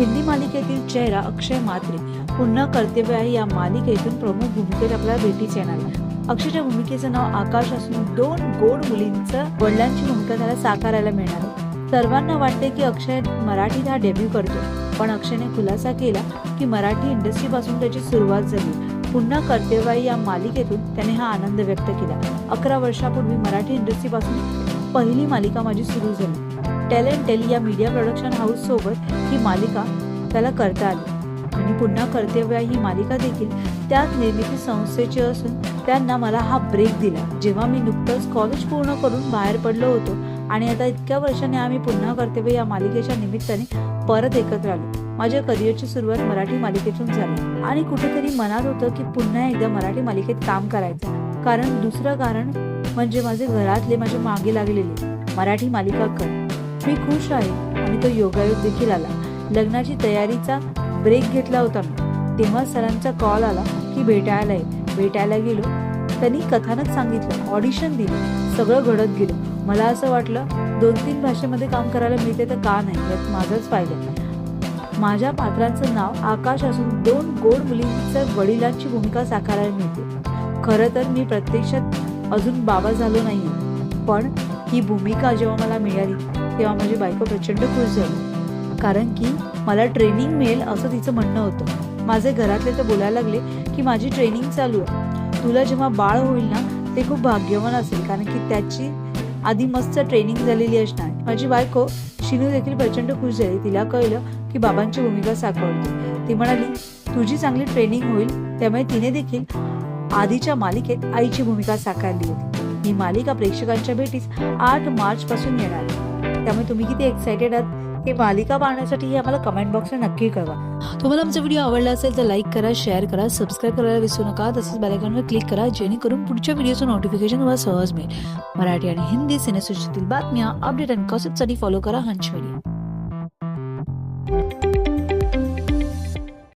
हिंदी मालिकेतील चेहरा अक्षय मात्रे पुन्हा कर्तव्य आहे या मालिकेतून प्रमुख भूमिकेत आपल्याला भेटीच येणार आहे. अक्षयच्या भूमिकेचं नाव आकाश असून दोन गोड मुलींचं वडिलांची भूमिका त्याला साकारायला मिळणार. सर्वांना वाटते की अक्षय मराठीत हा डेब्यू करतो पण अक्षयने खुलासा केला की मराठी इंडस्ट्रीपासून त्याची सुरुवात झाली. पुन्हा कर्तव्य या मालिकेतून त्याने हा आनंद व्यक्त केला. अकरा वर्षापूर्वी मराठी इंडस्ट्रीपासून पहिली मालिका माझी सुरू झाली. टॅलेंट टेली या मीडिया प्रोडक्शन हाऊस सोबत ही मालिका त्याला करता आली. आणि पुन्हा कर्तव्य ही मालिका देखील त्याच निर्मिती संस्थेची असून त्यांना मला हा ब्रेक दिला. जेव्हा मी नुकतंच कॉलेज पूर्ण करून बाहेर पडलो होतो आणि आता इतक्या वर्षाने आम्ही पुन्हा कर्तव्य या मालिकेच्या निमित्ताने परत एकत्र आलो. माझ्या करिअरची सुरुवात मराठी मालिकेतून झाली. आणि कुठेतरी मनात होतं की पुन्हा एकदा मराठी मालिकेत काम करायचं. कारण दुसरं कारण म्हणजे माझे घरातले माझ्या मागे लागलेले. मराठी मालिका कर. मी खुश आहे आणि तो योगायोग देखील आला. लग्नाची तयारीचा ब्रेक घेतला होता मी. तेव्हा सरांचा कॉल आला की भेटायला ये. भेटायला गेलो. त्यांनी कथानक सांगितलं ऑडिशन दिलं. सगळं घडत गेलं. मला असं वाटलं दोन तीन भाषेमध्ये काम करायला मिळते तर का नाही? यात माझंच फायदा माझ्या पात्रांचं नाव आकाश असून दोन गोड मुलींचं वडिलांची भूमिका साकारायला मिळते. खरं तर मी प्रत्यक्षात अजून बाबा झालो नाही पण ही भूमिका जेव्हा मला मिळाली तेव्हा माझी बायको प्रचंड खुश झाली. कारण की मला ट्रेनिंग मिळेल असं तिचं म्हणणं होतं. माझे घरातले तर बोलायला लागले की माझी ट्रेनिंग चालू आहे. तुला जेव्हा बाळ होईल ना ते खूप भाग्यवान असेल. कारण की त्याची आधी मस्त ट्रेनिंग झालेली असणार. माझी बायको शिनू देखील प्रचंड खुश झाली. तिला कळलं की बाबांची भूमिका साकारते. ती म्हणाली तुझी चांगली ट्रेनिंग होईल. त्यामुळे तिने देखील आधीच्या मालिकेत आईची भूमिका साकारली होती. ही मालिका प्रेक्षकांच्या भेटीस आठ मार्च पासून येणार आहे. त्यामुळे तुम्ही किती एक्सायटेड आहात ही मालिका पाहण्यासाठी आम्हाला कमेंट बॉक्सला नक्की कळवा. तुम्हाला आमचा व्हिडिओ आवडला असेल तर लाईक करा शेअर करा सबस्क्राईब करायला विसरू नका. तसंच बेलायकॉनवर क्लिक करा जेणेकरून पुढच्या व्हिडिओचं नोटिफिकेशन तुम्हाला सहज मिळेल. मराठी आणि हिंदी सिनेसृष्टीतील बातम्या अपडेट आणि कॉसिपसाठी फॉलो करा हंच मीडिया